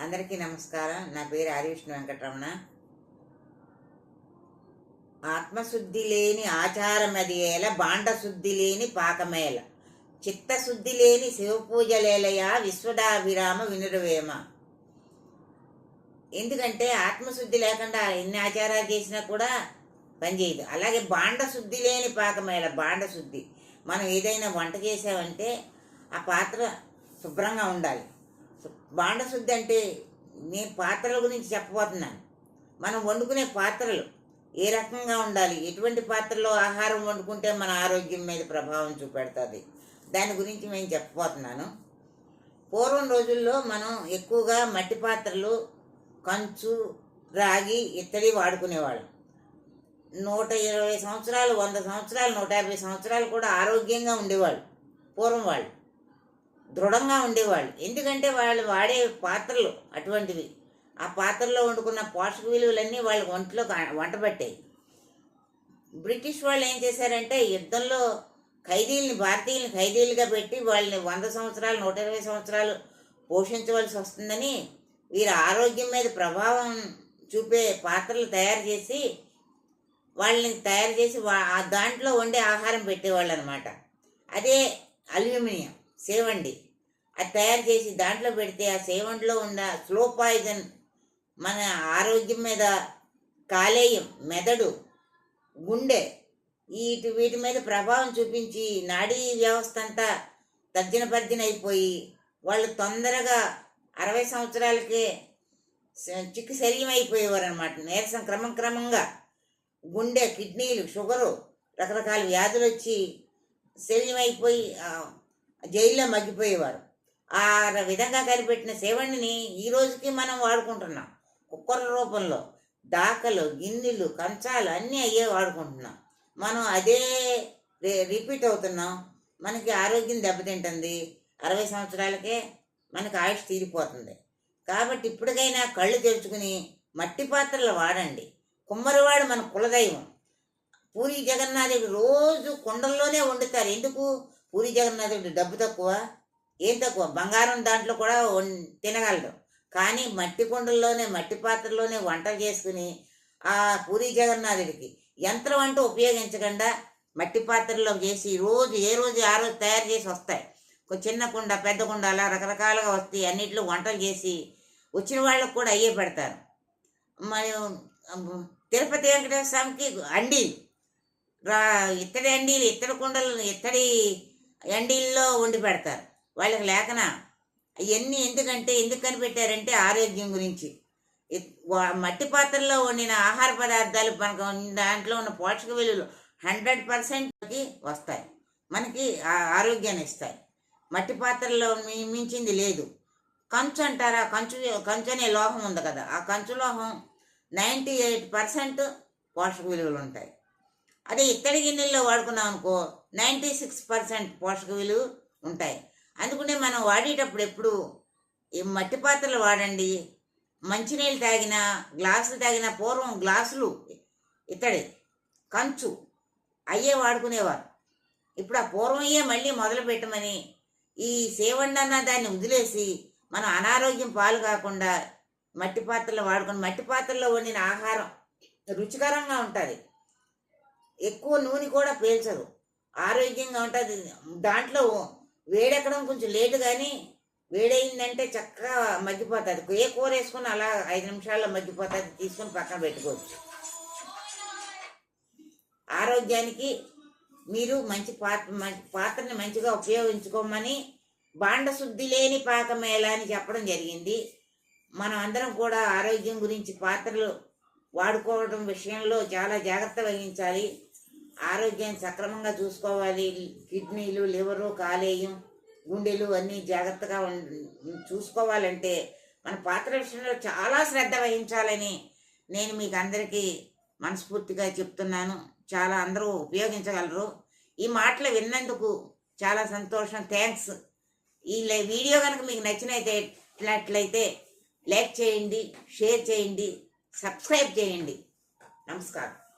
అందరికీ నమస్కారం. నా పేరు హరివిష్ణు వెంకటరమణ. ఆత్మశుద్ధి లేని ఆచారమది బాండశుద్ధి లేని పాకమేల. చిత్తశుద్ధి లేని శివపూజలేలయ విశ్వదాభిరామ వినురవేమ. ఎందుకంటే ఆత్మశుద్ధి లేకుండా ఎన్ని ఆచారాలు చేసినా కూడా పనిచేయదు అలాగే బాండశుద్ధి లేని పాకమేల బాండశుద్ధి. మనం ఏదైనా వంట చేసామంటే ఆ పాత్ర శుభ్రంగా ఉండాలి. బాండశుద్ధి అంటే నేను పాత్రల గురించి చెప్పబోతున్నాను. మనం వండుకునే పాత్రలు ఏ రకంగా ఉండాలి? ఎటువంటి పాత్రలో ఆహారం వండుకుంటే మన ఆరోగ్యం మీద ప్రభావం చూపెడుతుంది? దాని గురించి నేను చెప్పబోతున్నాను. పూర్వం రోజుల్లో మనం ఎక్కువగా మట్టి పాత్రలు కంచు రాగి ఇత్తడి వాడుకునేవాళ్ళం. నూట ఇరవై సంవత్సరాలు వంద సంవత్సరాలు నూట యాభై సంవత్సరాలు కూడా ఆరోగ్యంగా ఉండేవాళ్ళు పూర్వం వాళ్ళు. దృఢంగా ఉండేవాళ్ళు. ఎందుకంటే వాళ్ళు వాడే పాత్రలు అటువంటివి. ఆ పాత్రలో వండుకున్న పోషక విలువలన్నీ వాళ్ళ ఒంట్లో కా- వంట పట్టాయి. బ్రిటిష్ వాళ్ళు ఏం చేశారంటే యుద్ధంలో ఖైదీల్ని భారతీయుల్ని ఖైదీలుగా పెట్టి వాళ్ళని వంద సంవత్సరాలు నూట ఇరవై సంవత్సరాలు పోషించవలసి వస్తుందని వీరి ఆరోగ్యం మీద ప్రభావం చూపే పాత్రలు తయారు చేసి వాళ్ళని తయారు చేసి వా- దాంట్లో వండే ఆహారం పెట్టేవాళ్ళు అనమాట అదే అల్యూమినియం. సేవండి. అది తయారు చేసి దాంట్లో పెడితే ఆ సేవండిలో ఉన్న స్లో పాయిజన్ మన ఆరోగ్యం మీద కాలేయం మెదడు గుండె వీటి వీటి మీద ప్రభావం చూపించి నాడీ వ్యవస్థ అంతా తర్జన పర్జన అయిపోయి వాళ్ళు తొందరగా అరవై సంవత్సరాలకే చిక్కు శరీరం అయిపోయేవారు అనమాట నీరసం క్రమం క్రమంగా గుండె కిడ్నీలు షుగరు రకరకాల వ్యాధులు వచ్చి శరీరం అయిపోయి జైల్లో మగ్గిపోయేవారు. ఆ విధంగా కనిపెట్టిన సేవణ్ణిని ఈ రోజుకి మనం వాడుకుంటున్నాం. కుక్కర్ల రూపంలో దాకలు గిన్నెలు కంచాలు అన్నీ అయ్యే వాడుకుంటున్నాం. మనం అదే రి- రిపీట్ అవుతున్నాం. మనకి ఆరోగ్యం దెబ్బతింటుంది. అరవై సంవత్సరాలకే మనకి ఆయుష్ తీరిపోతుంది. కాబట్టి ఇప్పటికైనా కళ్ళు తెరుచుకుని మట్టి పాత్రలు వాడండి. కుమ్మరివాడు మన కులదైవం. పూరి జగన్నాథుడు రోజు కుండల్లోనే వండుతారు. ఎందుకు? పూరి జగన్నాథుడు డబ్బు తక్కువ ఏం తక్కువ? బంగారం దాంట్లో కూడా తినగలడు. కానీ మట్టి కుండల్లోనే మట్టి పాత్రలోనే వంటలు చేసుకుని ఆ పూరి జగన్నాథుడికి యంత్రం అంటూ ఉపయోగించకుండా మట్టి పాత్రలో చేసి రోజు ఏ రోజు ఆ రోజు తయారు చేసి వస్తాయి. ఒక చిన్న కుండ పెద్ద కుండ అలా రకరకాలుగా వస్తాయి. అన్నిట్లో వంటలు చేసి వచ్చిన వాళ్ళకు కూడా అయ్యే పెడతారు. మరి తిరుపతి వెంకటేశ్వర స్వామికి అండి రా ఇత్తడి అండీలు ఇత్తడి కుండలు ఇత్తడి ఎండీల్లో వండి పెడతారు. వాళ్ళకి లేకన అవన్నీ ఎందుకంటే ఎందుకు కనిపెట్టారంటే ఆరోగ్యం గురించి. మట్టి పాత్రలో వండిన ఆహార పదార్థాలు మనకు దాంట్లో ఉన్న పోషక విలువలు హండ్రెడ్ పర్సెంట్కి వస్తాయి. మనకి ఆరోగ్యాన్ని ఇస్తాయి. మట్టి పాత్రలో మించింది లేదు. కంచు అంటారా? కంచు కంచు అనే లోహం ఉంది కదా. ఆ కంచు లోహం నైంటీ ఎయిట్ పర్సెంట్ పోషక విలువలు ఉంటాయి. అదే ఇత్తడి గిన్నెల్లో వాడుకున్నాం అనుకో నైంటీ సిక్స్ పర్సెంట్ పోషక విలువ ఉంటాయి. అందుకనే మనం వాడేటప్పుడు ఎప్పుడు ఈ మట్టి పాత్రలు వాడండి. మంచినీళ్ళు తాగిన గ్లాసులు తాగిన పూర్వం గ్లాసులు ఇత్తడి కంచు అయ్యే వాడుకునేవారు. ఇప్పుడు ఆ పూర్వమయ్యే మళ్ళీ మొదలు పెట్టమని ఈ సేవండన్న దాన్ని వదిలేసి మనం అనారోగ్యం పాలు కాకుండా మట్టి పాత్రలు వాడుకొని మట్టి పాత్రల్లో వండిన ఆహారం రుచికరంగా ఉంటుంది. ఎక్కువ నూనె కూడా పీల్చదు. ఆరోగ్యంగా ఉంటుంది. దాంట్లో వేడెక్కడం కొంచెం లేటు కానీ వేడైందంటే చక్కగా మగ్గిపోతుంది. ఏ కూర వేసుకుని అలా ఐదు నిమిషాల్లో మగ్గిపోతుంది. తీసుకుని పక్కన పెట్టుకోవచ్చు. ఆరోగ్యానికి మీరు మంచి పాత్ర పాత్రని మంచిగా ఉపయోగించుకోమని బాండ శుద్ధి లేని పాకమేళ అని చెప్పడం జరిగింది. మనం అందరం కూడా ఆరోగ్యం గురించి పాత్రలు వాడుకోవడం విషయంలో చాలా జాగ్రత్త వహించాలి. ఆరోగ్యాన్ని సక్రమంగా చూసుకోవాలి. కిడ్నీలు లివరు కాలేయం గుండెలు అన్నీ జాగ్రత్తగా ఉం- చూసుకోవాలంటే మన పాత్ర విషయంలో చాలా శ్రద్ధ వహించాలని నేను మీకు అందరికీ మనస్ఫూర్తిగా చెప్తున్నాను. చాలా అందరూ ఉపయోగించగలరు. ఈ మాటలు విన్నందుకు చాలా సంతోషం. థ్యాంక్స్. ఈ లై- వీడియో కనుక మీకు నచ్చినట్లయితే లైక్ చేయండి షేర్ చేయండి. సబ్స్క్రైబ్ చేయండి. నమస్కారం.